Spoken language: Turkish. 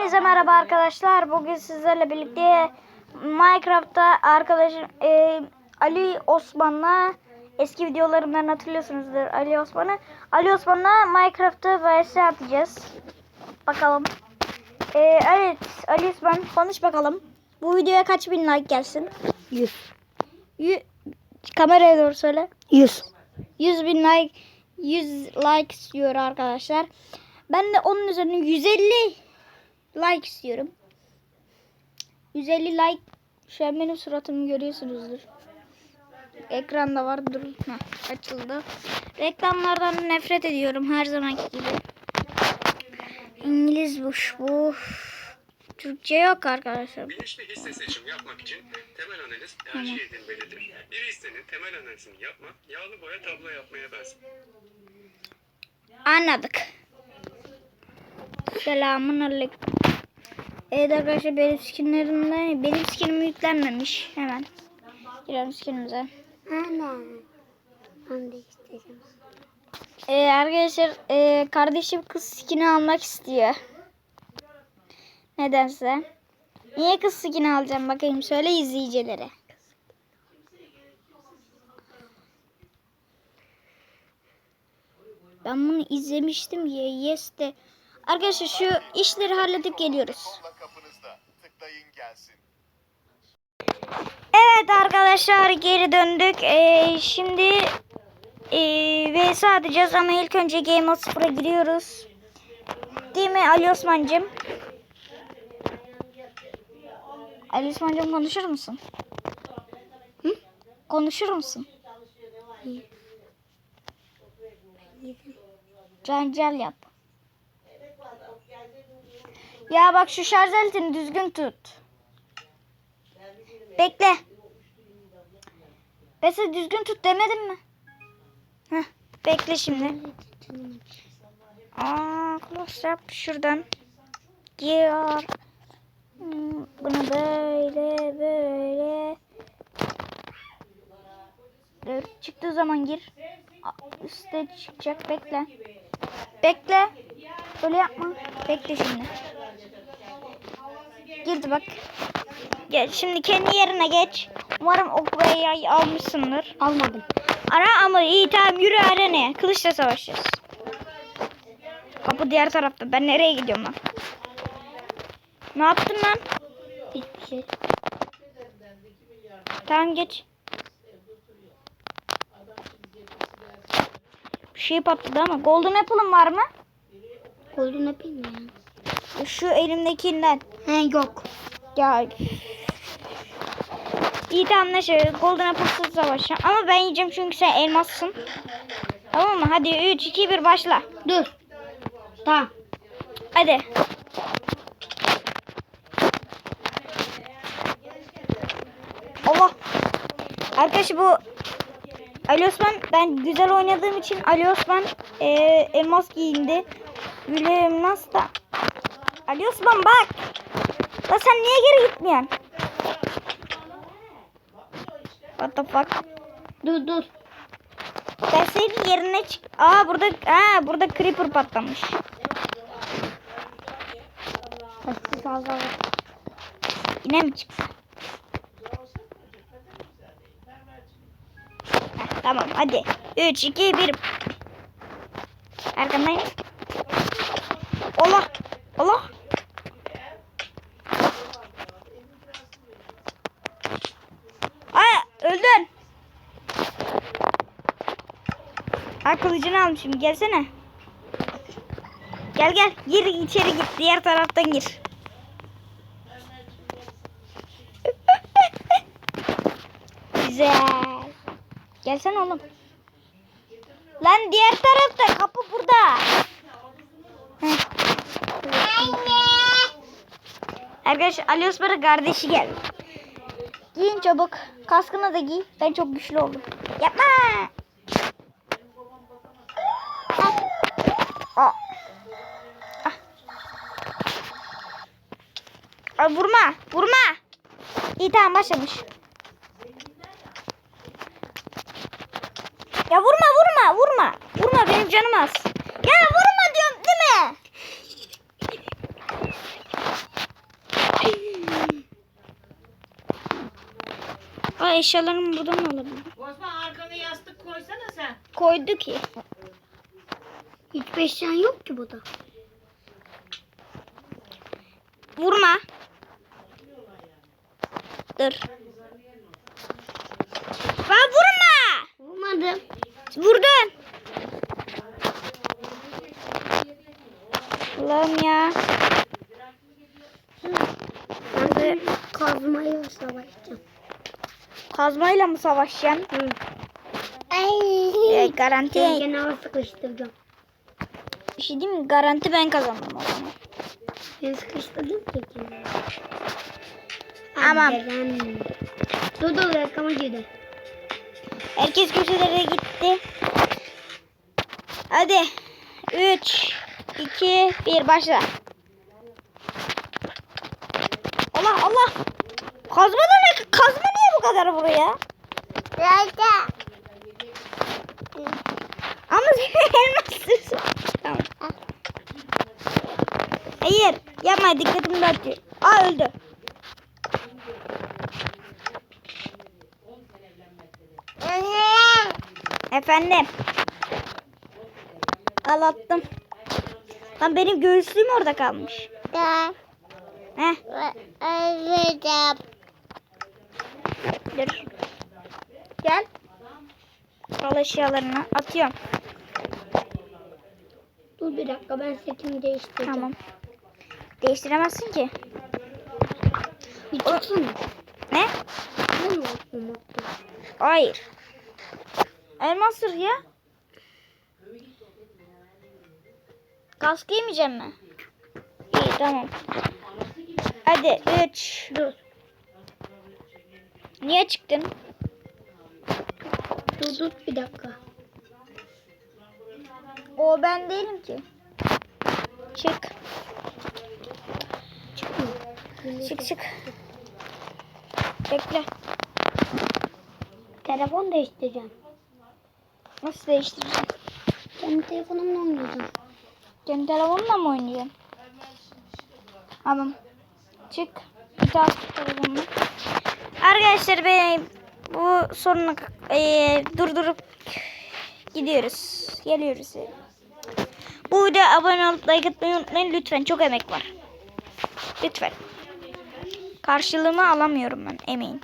Hepinize merhaba arkadaşlar. Bugün sizlerle birlikte Minecraft'ta arkadaşım e, Ali Osman'la eski videolarımdan hatırlıyorsunuzdur Ali Osman'ı. Ali Osman'la Minecraft'ta vs atacağız. Bakalım. E, evet Ali Osman konuş bakalım. Bu videoya kaç bin like gelsin? 100. Yü- kameraya doğru söyle. 100. 100 bin like 100 like istiyor arkadaşlar. Ben de onun üzerine 150 like istiyorum. 150 like şu an benim suratımı görüyorsunuzdur. Ekranda var dur. Heh, açıldı. Reklamlardan nefret ediyorum her zamanki gibi. İngilizmiş bu. Türkçe yok arkadaşlar. Bilinçli hisse seçimi yapmak için temel analiz tercih edilmelidir. Bir hissenin temel analizini yapmak, yağlı boya tablo yapmaya benzer. Anladık. Selamun aleyküm. Evet arkadaşlar benim skinlerimde benim skinim yüklenmemiş. Hemen girelim skinimize. Ana. Ben de istedim. Ee, arkadaşlar e, kardeşim kız skini almak istiyor. Nedense. Niye kız skini alacağım bakayım söyle izleyicilere. Ben bunu izlemiştim ya yes de. Arkadaşlar şu işleri halledip geliyoruz. Evet arkadaşlar geri döndük. Ee, şimdi ee, vs atacağız ama ilk önce Game Mode 0'a giriyoruz. Değil mi Ali Osman'cım? Ali Osman'cım konuşur musun? Hı? Konuşur musun? Cancel yap. Ya bak şu şarj aletini düzgün tut. Bekle. Ben düzgün tut demedim mi? Heh, bekle şimdi. Aa, close yap şuradan. Gir. Hmm, Bunu böyle böyle. Dur, çıktığı zaman gir. Üste çıkacak bekle. Bekle. Böyle yapma. Bekle şimdi. Girdi bak. Gel şimdi kendi yerine geç. Umarım ok almışsındır. Almadım. Ara ama iyi tamam yürü arenaya. Kılıçla savaşacağız. Kapı diğer tarafta. Ben nereye gidiyorum lan? Ne yaptın lan? Hiçbir şey. Tamam geç. Bir şey patladı ama. Golden Apple'ın var mı? Golden Apple mi ya? Şu elimdekinden. He yok. Ya. İyi ne şey Golden Apple'sız savaşacağım. Ama ben yiyeceğim çünkü sen elmassın. Tamam mı? Hadi 3, 2, 1 başla. Dur. Tamam. Hadi. Allah. Arkadaşlar bu Ali Osman ben güzel oynadığım için Ali Osman e, elmas giyindi. Güle elmas da. Ali Osman bak. La sen niye geri gitmiyorsun? What the fuck? Dur dur. Senin yerine çık. Aa burada aa burada creeper patlamış. Sessiz al al. Yine mi çıktı? Heh, tamam hadi. 3, 2, 1. Arkandayım. Allah. Allah. Aa öldün. Ha kılıcını almışım. Gelsene. Gel gel. Gir içeri git. Diğer taraftan gir. Güzel. Gelsene oğlum. Lan diğer tarafta kapı burada. Heh. Arkadaş Ali Osman'ın kardeşi geldi. Giyin çabuk. Kaskını da giy. Ben çok güçlü oldum. Yapma. Aa. Ah. Aa, vurma. Vurma. İyi tamam başlamış. Ya vurma vurma vurma. Vurma benim canım az. Ya vurma diyorum değil mi? Aa eşyalarım burada mı olabilir? Osman arkana yastık koysana sen. Koydu ki. Hiç beşen yok ki burada. Vurma. Dur. Lan vurma. Vurmadım. Vurdun. Allah'ım ya. Ben de kazmayla savaşacağım. Kazmayla mı savaşacaksın? Hı. Ee, garanti. Ben kenara sıkıştıracağım. Bir şey diyeyim mi? Garanti ben kazandım o zaman. Ben sıkıştırdım ki kenara. Aman. Dur rekama girdi. Herkes köşelere gitti. Hadi. 3, 2, 1 başla. Allah Allah. Kazma da ne? Kazma niye bu kadar buraya? Ama elmas Tamam. Hayır. Yapma dikkatimi dağıtıyor. Aa öldü. Efendim. Al attım. Lan benim göğüslüğüm orada kalmış. Heh. Dur. Gel. Al eşyalarını atıyorum. Dur bir dakika ben setimi değiştireceğim. Tamam. Değiştiremezsin ki. Çıksana. Ne? Ne mi? Hayır. Elmas sır ya. Kask giymeyeceğim mi? İyi tamam. Hadi 3. Dur. Niye çıktın? Dur dur bir dakika. O ben değilim ki. Çık. Çık çık. Bekle. Telefon değiştireceğim. Nasıl değiştireceğim? Kendi telefonumla oynayacağım. Kendi telefonla mı oynayacaksın? Tamam. Çık. Bir daha telefonla. Arkadaşlar ben bu sorunu eee, durdurup gidiyoruz. Geliyoruz. Bu videoya abone olup like atmayı unutmayın lütfen. Çok emek var. Lütfen. Karşılığımı alamıyorum ben emeğin.